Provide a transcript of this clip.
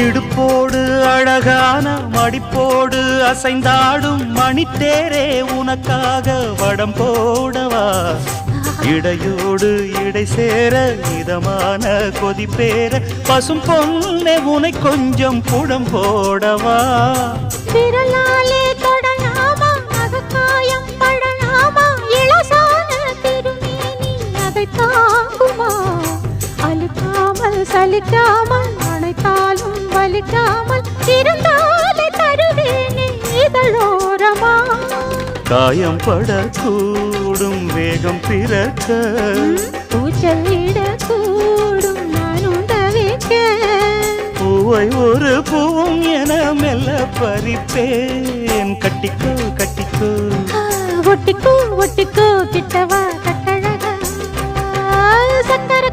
இடுப்போடு அழகான மடிப்போடு அசைந்தாடும் மணித்தேரே உனக்காக வடம் போடவா? இடையோடு இடை சேர இதமான கொதிப்பேர பசும் பொண்ணே உனை கொஞ்சம் புடம் போடவா? விரலாலே தொடலாமா? அகக்காயம் படலாமா? இளசான திருமேனி அதை தாங்குமா? அழுக்காமல் சலிக்காமல் காயம் படக்கூடும் வேகம் பிறக்க. பூச்சல் இடக்கூடும் நானும் தவிக்க பூவை ஒரு பூவும் என மெல்ல பறிப்பேன். கட்டிக்கோ கட்டிக்கோ. ஒட்டிக்கோ ஒட்டிக்கோ கிட்டவா கட்டழகா சக்கர